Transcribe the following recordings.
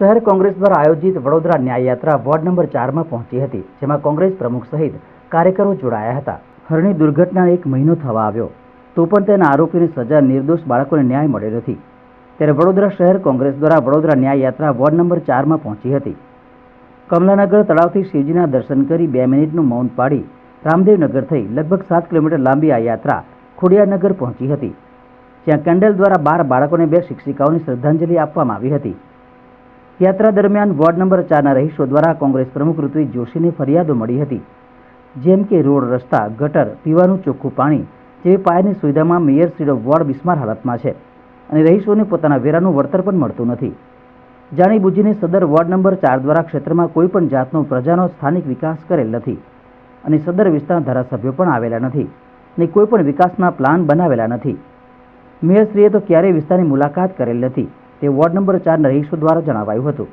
શહેર કોંગ્રેસ દ્વારા આયોજિત વડોદરા ન્યાય યાત્રા વોર્ડ નંબર ચારમાં પહોંચી હતી, જેમાં કોંગ્રેસ પ્રમુખ સહિત કાર્યકરો જોડાયા હતા. હરણી દુર્ઘટના એક મહિનો થવા આવ્યો, તો પણ તેના આરોપીની સજા નિર્દોષ બાળકોને ન્યાય મળ્યો નથી. ત્યારે વડોદરા શહેર કોંગ્રેસ દ્વારા વડોદરા ન્યાય યાત્રા વોર્ડ નંબર ચારમાં પહોંચી હતી. કમલાનગર તળાવથી શિવજીના દર્શન કરી બે મિનિટનું મૌન પાડી રામદેવનગર થઈ લગભગ સાત કિલોમીટર લાંબી આ યાત્રા ખોડિયાનગર પહોંચી હતી, જ્યાં કેન્ડલ દ્વારા બાર બાળકોને બે શિક્ષિકાઓની શ્રદ્ધાંજલિ આપવામાં આવી હતી. યાત્રા દરમિયાન વોર્ડ નંબર ચારના રહીશો દ્વારા કોંગ્રેસ પ્રમુખ ઋત્વિક જોશીને ફરિયાદો મળી હતી. જેમ કે રોડ, રસ્તા, ગટર, પીવાનું ચોખ્ખું પાણી જેવી પાયાની સુવિધામાં મેયરશ્રીનો વોર્ડ બિસ્માર હાલતમાં છે અને રહીશોને પોતાના વેરાનું વળતર પણ મળતું નથી. જાણીબુજીને સદર વોર્ડ નંબર ચાર દ્વારા ક્ષેત્રમાં કોઈ પણ જાતનો પ્રજાનો સ્થાનિક વિકાસ કરેલ નથી અને સદર વિસ્તારના ધારાસભ્યો પણ આવેલા નથી અને કોઈ પણ વિકાસના પ્લાન બનાવેલા નથી. મેયરશ્રીએ તો ક્યારેય વિસ્તારની મુલાકાત કરેલ નથી. તે વોર્ડ નંબર ચારના રહીશો દ્વારા જણાવાયું હતું.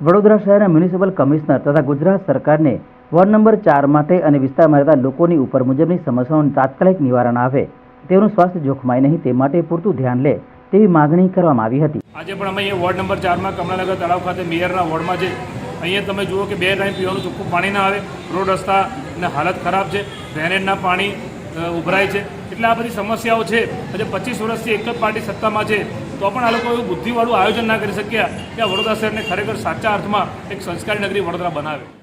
વડોદરા શહેરના મ્યુનિસિપલ કમિશનર તથા ગુજરાત સરકારને વોર્ડ નંબર ચાર માટે અને વિસ્તારમાં રહેતા લોકોની ઉપર મુજબની સમસ્યાઓનું તાત્કાલિક નિવારણ આવે તેનું સ્વાસ્થ્ય જોખમાય નહીં, તે માટે પૂરતું ધ્યાન લે તેવી માગણી કરવામાં આવી હતી. આજે પણ અમે અહીંયા વોર્ડ નંબર ચારમાં કમળાનગર તળાવ ખાતે મેયરના વોર્ડમાં છે. અહીંયા તમે જુઓ કે બે ટાઈમ પીવાનું ચોખ્ખું પાણી ના આવે. રોડ રસ્તાની હાલત ખરાબ છે. ડ્રેનેજના પાણી ઉભરાય છે. એટલે આ બધી સમસ્યાઓ છે. આજે પચીસ વર્ષથી એક જ પાર્ટી સત્તામાં છે. તો પણ આ લોકો એવું બુદ્ધિવાળું આયોજન ના કરી શક્યા કે આ વડોદરા શહેરને ખરેખર સાચા અર્થમાં એક સંસ્કારી નગરી વડોદરા બનાવે.